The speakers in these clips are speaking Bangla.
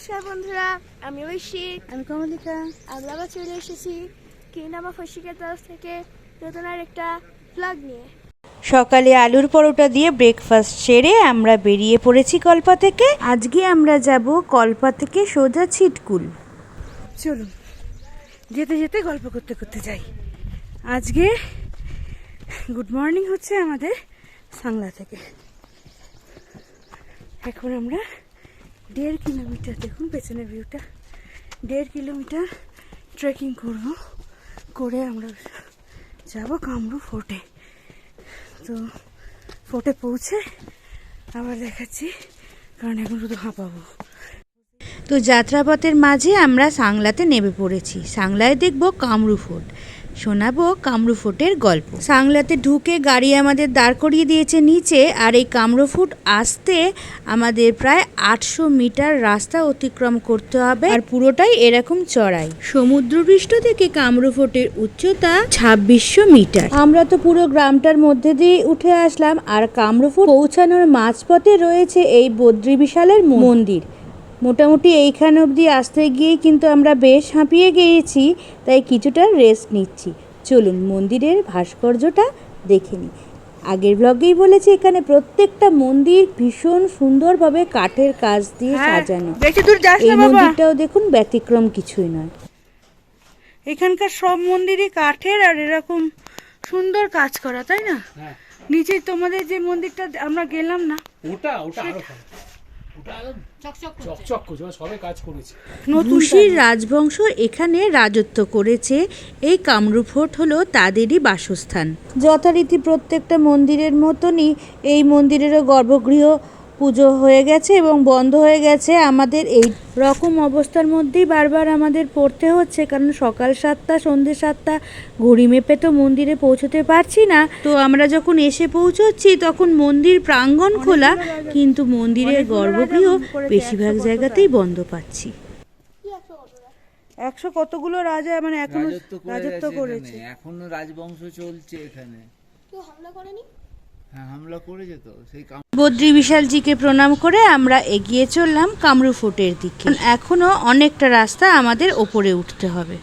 নমস্কার বন্ধুরা আমি ঐশী। আমি কমলিকা। আমরা আবার চলে এসেছি কিনামা ফসিকের তরফ থেকে নতুন আর একটা ব্লগ নিয়ে। সকালে আলুর পরোটা দিয়ে ব্রেকফাস্ট সেরে আমরা বেরিয়ে পড়েছি কল্পা থেকে। আজকে আমরা যাব কল্পা থেকে সোজা ছিটকুল। চলুন যেতে যেতে গল্প করতে করতে যাই। আজকে গুড মর্নিং হচ্ছে আমাদের সাংলা থেকে। এখন আমরা দেড় কিলোমিটার, দেখুন পেছনের ভিউটা দেড় কিলোমিটার ট্রেকিং করব, করে আমরা যাব কামরু ফোর্টে। তো ফোর্টে পৌঁছে আবার দেখাচ্ছি, কারণ এখন শুধু হাঁপাবো। তো যাত্রাপথের মাঝে আমরা সাংলাতে নেমে পড়েছি। সাংলায় দেখব কামরু ফোর্ট। শোনাবো কামরু ফোর্টের গল্প। সাংলাতে ঢুকে গাড়ি আমাদের দাঁড় করিয়ে দিয়েছে নিচে, আর এই কামরু ফোর্ট আসতে আমাদের প্রায় আটশো মিটার রাস্তা অতিক্রম করতে হবে, আর পুরোটাই এরকম চড়াই। সমুদ্রপৃষ্ঠ থেকে কামরু ফোর্টের উচ্চতা ছাব্বিশশো মিটার। আমরা তো পুরো গ্রামটার মধ্যে দিয়ে উঠে আসলাম, আর কামরু ফোর্ট পৌঁছানোর মাঝপথে রয়েছে এই বদ্রী বিশালের মন্দির। মোটামুটি এইখান অবধি আসতে গিয়েই কিন্তু আমরা বেশ হাঁপিয়ে গিয়েছি তাই কিছুটা রেস্ট নিচ্ছি। চলুন মন্দিরের ভাস্কর্যটা দেখে নিই। আগের ব্লগেই বলেছি এখানে প্রত্যেকটা মন্দির ভীষণ সুন্দরভাবে কাঠের কাজ দিয়ে সাজানো। বেশি এই মন্দিরটাও দেখুন ব্যতিক্রম কিছুই নয়। এখানকার সব মন্দিরই কাঠের আর এরকম সুন্দর কাজ করা তাই না? নিচে তোমাদের যে মন্দিরটা আমরা গেলাম না ওটা ওটা চকচক করছে। সবে কাজ করেছে। ঘুষির রাজবংশ এখানে রাজত্ব করেছে। এই কামরূপ ফোর্ট হলো তাদেরই বাসস্থান। যথারীতি প্রত্যেকটা মন্দিরের মতনই এই মন্দিরেরও গর্ভগৃহ পুজো হয়ে গেছে এবং বন্ধ হয়ে গেছে আমাদের এই রকম অবস্থার মধ্যেই বারবার আমাদের পড়তে হচ্ছে কারণ সকাল সাতটা সন্ধ্যে সাতটা ঘড়ি মেপে তো মন্দিরে পৌঁছতে পারছি না। তো আমরা যখন এসে পৌঁছচ্ছি তখন মন্দির প্রাঙ্গণ খোলা কিন্তু মন্দিরের গর্ভগৃহ বেশিরভাগ জায়গাতেই বন্ধ পাচ্ছি। একশো কতগুলো রাজা মানে এখনও রাজত্ব করেছে। এখানে। রাজবংশ চলছে এখানে। কেউ হামলা করেনি? হ্যাঁ হামলা করেছে তো। সেই কাম বদ্রী বিশালজিকে প্রণাম করে আমরা এগিয়ে চললাম কামরু ফোর্টের দিকে। এখনও অনেকটা রাস্তা আমাদের ওপরে উঠতে হবে।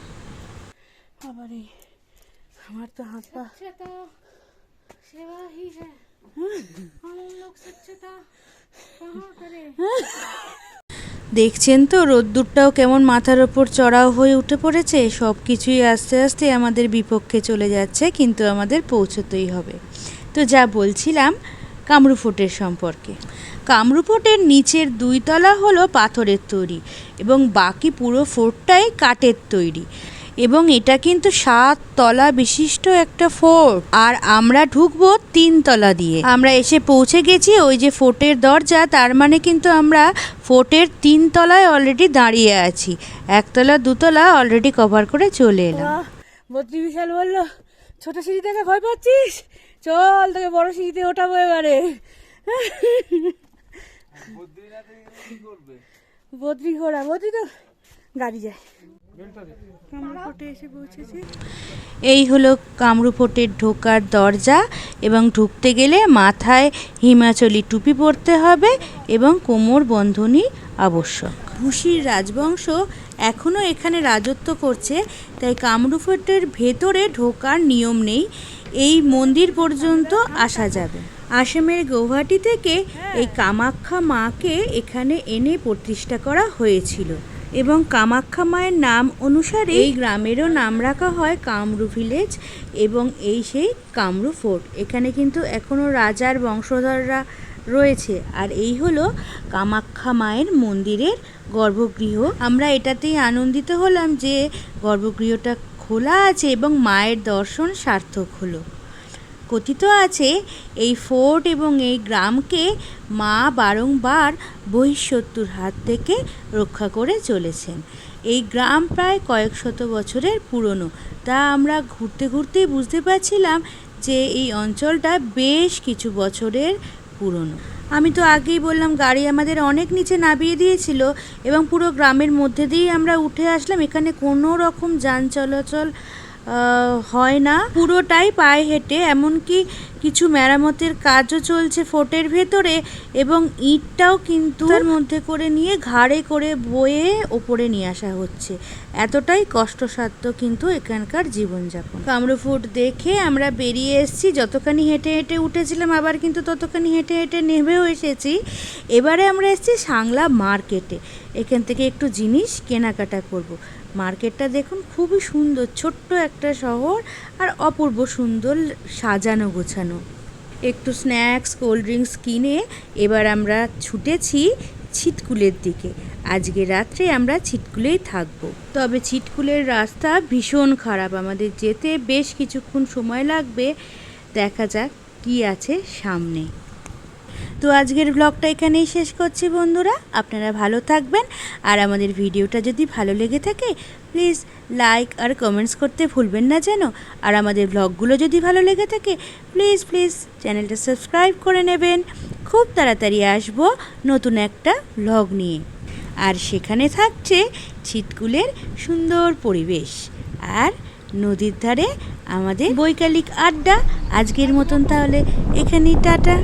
দেখছেন তো রোদ্দুরটাও কেমন মাথার ওপর চড়াও হয়ে উঠে পড়েছে। সব কিছুই আস্তে আস্তে আমাদের বিপক্ষে চলে যাচ্ছে কিন্তু আমাদের পৌঁছতেই হবে। তো যা বলছিলাম কামরু ফোর্টের সম্পর্কে। কামরু ফোর্টের নিচের দুই তলা হলো পাথরের তৈরি এবং বাকি পুরো ফোর্টটাই কাঠের তৈরি এবং এটা কিন্তু সাত তলা বিশিষ্ট একটা ফোর্ট আর আমরা ঢুকবো তিন তলা দিয়ে। আমরা এসে পৌঁছে গেছি ওই যে ফোর্টের দরজা, তার মানে কিন্তু আমরা ফোর্টের তিন তলায় অলরেডি দাঁড়িয়ে আছি। একতলা, দুতলা অলরেডি কভার করে চলে এলাম। বদ্রী বিশাল বলল। ছোট সিঁড়ি থেকে ভয় পাচ্ছিস? চল তোকে বড় সিঁড়িতে ওঠাবো এবারে। বদ্রি ঘোড়া, বদ্রি তো গাড়ি যায়। এই হলো কামরু ফোর্টের ঢোকার দরজা এবং ঢুকতে গেলে মাথায় হিমাচলি টুপি পরতে হবে এবং কোমর বন্ধনী আবশ্যক। ঘুষির রাজবংশ এখনও এখানে রাজত্ব করছে, তাই কামরু ফোর্টের ভেতরে ঢোকার নিয়ম নেই। এই মন্দির পর্যন্ত আসা যাবে। আসামের গৌহাটি থেকে এই কামাখ্যা মাকে এখানে এনে প্রতিষ্ঠা করা হয়েছিল এবং কামাখ্যা মায়ের নাম অনুসারে এই গ্রামেরও নাম রাখা হয় কামরু ভিলেজ এবং এই সেই কামরু ফোর্ট। এখানে কিন্তু এখনও রাজার বংশধররা রয়েছে আর এই হলো কামাখ্যা মায়ের মন্দিরের গর্ভগৃহ। আমরা এটাতেই আনন্দিত হলাম যে গর্ভগৃহটা খোলা আছে এবং মায়ের দর্শন সার্থক হলো। কথিত আছে, এই ফোর্ট এবং এই গ্রামকে মা বারংবার বহিঃশত্রুর হাত থেকে রক্ষা করে চলেছেন। এই গ্রাম প্রায় কয়েক শত বছরের পুরনো। তা আমরা ঘুরতে ঘুরতেই বুঝতে পারছিলাম যে এই অঞ্চলটা বেশ কিছু বছরের পুরনো। আমি তো আগেই বললাম, গাড়ি আমাদের অনেক নিচে নামিয়ে দিয়েছিল এবং পুরো গ্রামের মধ্যে দিয়েই আমরা উঠে আসলাম। এখানে কোনো রকম যান চলাচল হয় না। পুরোটাই পায়ে হেঁটে, এমনকি কিছু মেরামতের কাজও চলছে ফোর্টের ভেতরে এবং ইটটাও কিন্তু তার মধ্যে করে নিয়ে ঘাড়ে করে বয়ে ওপরে নিয়ে আসা হচ্ছে। এতটাই কষ্টসাধ্য কিন্তু এখানকার জীবনযাপন। কামরু ফুট দেখে আমরা বেরিয়ে এসেছি, যতখানি হেঁটে হেঁটে উঠেছিলাম, আবার কিন্তু ততখানি হেঁটে হেঁটে নেমেও এসেছি। এবারে আমরা এসেছি সাংলা মার্কেটে। এখান থেকে একটু জিনিস কেনাকাটা করব। মার্কেটটা দেখুন, খুবই সুন্দর, ছোট্ট একটা শহর আর অপূর্ব সুন্দর সাজানো গোছানো। একটু স্ন্যাক্স, কোল্ড ড্রিঙ্কস কিনে এবার আমরা ছুটেছি ছিটকুলের দিকে। আজকে রাত্রে আমরা ছিটকুলেই থাকব। তবে ছিটকুলের রাস্তা ভীষণ খারাপ, আমাদের যেতে বেশ কিছুক্ষণ সময় লাগবে। দেখা যাক কি আছে সামনে। তো আজকের ব্লগটা এখানেই শেষ করছি বন্ধুরা। আপনারা ভালো থাকবেন। আর আমাদের ভিডিওটা যদি ভালো লেগে থাকে প্লিজ লাইক আর কমেন্টস করতে ভুলবেন না যেন। আর আমাদের ব্লগগুলো যদি ভালো লেগে থাকে প্লিজ প্লিজ চ্যানেলটা সাবস্ক্রাইব করে নেবেন। খুব তাড়াতাড়ি আসব নতুন একটা ব্লগ নিয়ে। আর সেখানে থাকছে ছিটকুলের সুন্দর পরিবেশ। আর নদীর ধারে আমাদের বৈকালিক আড্ডা। আজকের মতন তাহলে এখানেই, টাটা।